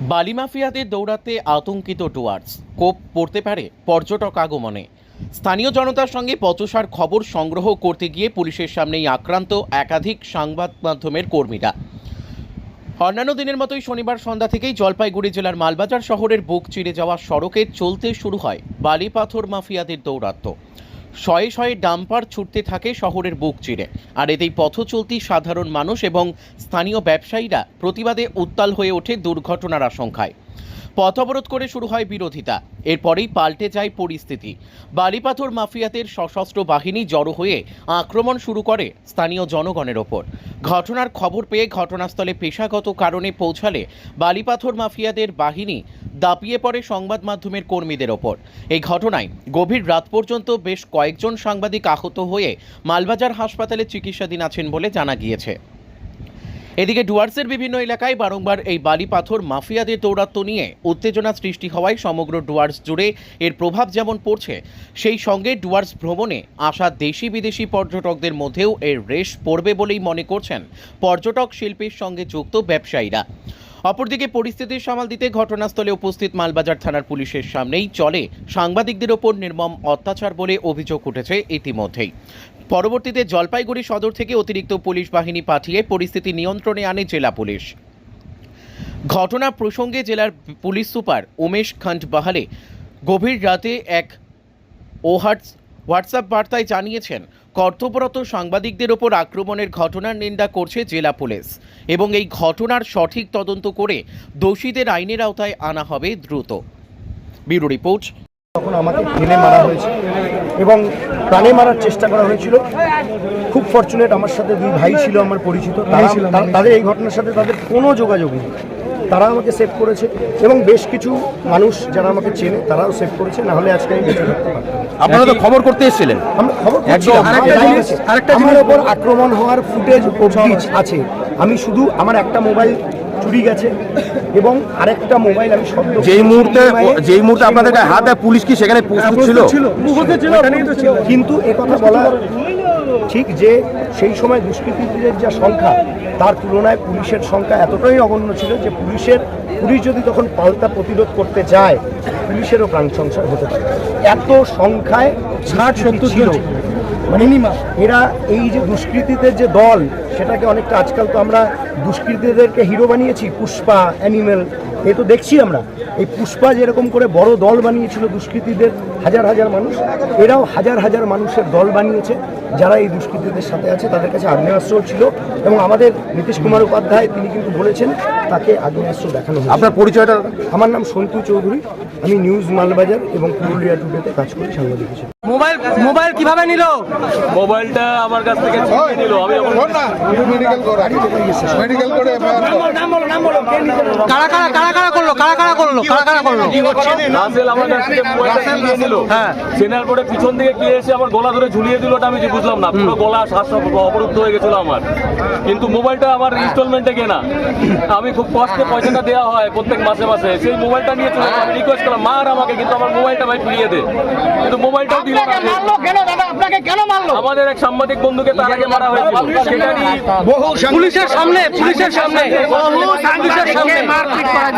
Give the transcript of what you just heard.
বালি মাফিয়াদের দৌড়াতে আতঙ্কিত ডুয়ার্স। কোপ পড়তে পারে পর্যটক আগমনে। স্থানীয় জনতার সঙ্গে পচসার খবর সংগ্রহ করতে গিয়ে পুলিশের সামনেই আক্রান্ত একাধিক সংবাদ মাধ্যমের কর্মীরা। অন্যান্য দিনের মতোই শনিবার সন্ধ্যা থেকেই জলপাইগুড়ি জেলার মালবাজার শহরের বুক চিরে যাওয়া সড়কে চলতে শুরু হয় বালি পাথর মাফিয়াদের দৌরাত্ম্য। শয়ে শয়ে ডাম্পার ছুটতে থাকে শহরের বুক চিরে। আর এতেই পথ চলতি সাধারণ মানুষ এবং স্থানীয় ব্যবসায়ীরা প্রতিবাদে উত্তাল হয়ে ওঠে দুর্ঘটনার আশঙ্কায়। পথ অবরোধ করে শুরু হয় বিরোধিতা। এরপরেই পাল্টে যায় পরিস্থিতি। বালিপাথর মাফিয়াদের সশস্ত্র বাহিনী জড়ো হয়ে আক্রমণ শুরু করে স্থানীয় জনগণের ওপর। ঘটনার খবর পেয়ে ঘটনাস্থলে পেশাগত কারণে পৌঁছালে বালিপাথর মাফিয়াদের বাহিনী দাপিয়ে পড়ে সংবাদ মাধ্যমের কর্মীদের ওপর। এই ঘটনায় গভীর রাত পর্যন্ত বেশ কয়েকজন সাংবাদিক আহত হয়ে মালবাজার হাসপাতালে চিকিৎসাধীন আছেন বলে জানা গিয়েছে। এদিকে ডুয়ার্সের বিভিন্ন এলাকায় বারংবার এই বালি পাথর মাফিয়াদের দৌরাত্ম্য নিয়ে উত্তেজনা সৃষ্টি হওয়ায় সমগ্র ডুয়ার্স জুড়ে এর প্রভাব যেমন পড়ছে, সেই সঙ্গে ডুয়ার্স ভ্রমণে আসা দেশি বিদেশি পর্যটকদের মধ্যেও এর রেশ পড়বে বলেই মনে করছেন পর্যটক শিল্পীর সঙ্গে যুক্ত ব্যবসায়ীরা। অপরদিকে পরিস্থিতি সামাল দিতে ঘটনাস্থলে উপস্থিত মালবাজার থানার পুলিশের সামনেই চলে সাংবাদিকদের ওপর নির্মম অত্যাচার বলে অভিযোগ উঠেছে ইতিমধ্যেই। পরবর্তীতে জলপাইগুড়ি সদর থেকে অতিরিক্ত পুলিশ বাহিনী পাঠিয়ে পরিস্থিতি নিয়ন্ত্রণে আনে জেলা পুলিশ। ঘটনা প্রসঙ্গে জেলার police super Umesh Khandbahale গভীর রাতে এক ওহাটস হোয়াটসঅ্যাপ বার্তায় জানিয়েছেন কর্তব্যরত সাংবাদিকদের ওপর আক্রমণের ঘটনার নিন্দা করছে জেলা পুলিশ এবং এই ঘটনার সঠিক তদন্ত করে দোষীদের আইনের আওতায় আনা হবে দ্রুত। Bureau report. তখন আমাকে ঢেলে মারা হয়েছে এবং প্রাণে মারার চেষ্টা করা হয়েছিল। খুব ফর্চুনেট আমার সাথে দুই ভাই ছিল আমার পরিচিত। তারা তাদের এই ঘটনার সাথে তাদের কোনো যোগাযোগ নেই। তারা আমাকে সেভ করেছে এবং বেশ কিছু মানুষ যারা আমাকে চেনে তারাও সেভ করেছে না হলে আজকে আমি বেঁচে থাকতে পারতাম। আপনারা তো খবর করতে এসেছিলেন। আমরা খবর একদম। একদম আরেকটা জিনিস- আরেকটা আমার ওপর আক্রমণ হওয়ার ফুটেজ আছে। আমি শুধু আমার একটা মোবাইল চুরি গেছে এবং আরেকটা মোবাইল আমি সদ্য যেই মুহূর্তে যেই মুহূর্তে আপনাদের হাত পুলিশ কি সেখানে প্রস্তুত ছিল? কিন্তু এ কথা বলা ঠিক যে সেই সময় দুষ্কৃতীদের যা সংখ্যা তার তুলনায় পুলিশের সংখ্যা এতটাই নগণ্য ছিল যে পুলিশের পুলিশ যদি তখন পাল্টা প্রতিরোধ করতে যায় পুলিশেরও প্রাণ সংশয় হতে পারে। এত সংখ্যায় ষাট সত্তর ছিল। মিনিমাম। এরা এই যে দুষ্কৃতীদের যে দল, সেটাকে অনেকটা আজকাল তো আমরা দুষ্কৃতীদেরকে হিরো বানিয়েছি, পুষ্পা অ্যানিমেল এ তো দেখছি আমরা এই পুষ্পা যেরকম করে বড় দল বানিয়েছিল দুষ্কৃতীদের হাজার হাজার মানুষ এরাও হাজার হাজার মানুষের দল বানিয়েছে যারা এই দুষ্কৃতীদের সাথে আছে তাদের কাছে আগ্নেয়াস্ত্র ছিল এবং আমাদের নীতিশ কুমার উপাধ্যায় তিনি কিন্তু বলেছেন তাকে আগ্নেয়াস্ত্র দেখানো হয়েছে আপনার পরিচয়টা আমার নাম সন্তু চৌধুরী আমি নিউজ মালবাজার এবং পুরুলিয়া টুডেতে কাজ করি সাংবাদিক হিসেবে মোবাইল মোবাইল কীভাবে নিল মোবাইলটা আমার কাছ থেকে ছিনিয়ে নিল আমি যখন মেডিকেল করে কারা কারা কারা কারা করল? কারা কারা করল? কারা কারা করল? রাসেল আমার কাছ থেকে মোবাইলটা ছিনিয়ে নিল হ্যাঁ। চেনার পরে পিছন থেকে কে এসে আমার গলা ধরে ঝুলিয়ে দিল আমি যে বুঝলাম না। পুরো গলা শ্বাস অবরুদ্ধ হয়ে গেছিল আমার। কিন্তু মোবাইলটা আমার ইনস্টলমেন্টে কেনা। আমি খুব কষ্টে পয়সাটা দেওয়া হয় প্রত্যেক মাসে মাসে। সেই মোবাইলটা নিয়ে চলে আমি রিকোয়েস্ট করলাম মার আমাকে কিন্তু আমার মোবাইলটা ভাই ফিরিয়ে দে। কিন্তু মোবাইলটাও দিল না। আমাদের এক সাংবাদিক বন্ধুকে তার আগে মারা হয়েছিল। পুলিশের সামনে পুলিশের সামনে। পুলিশের সামনে। কভারেজ করে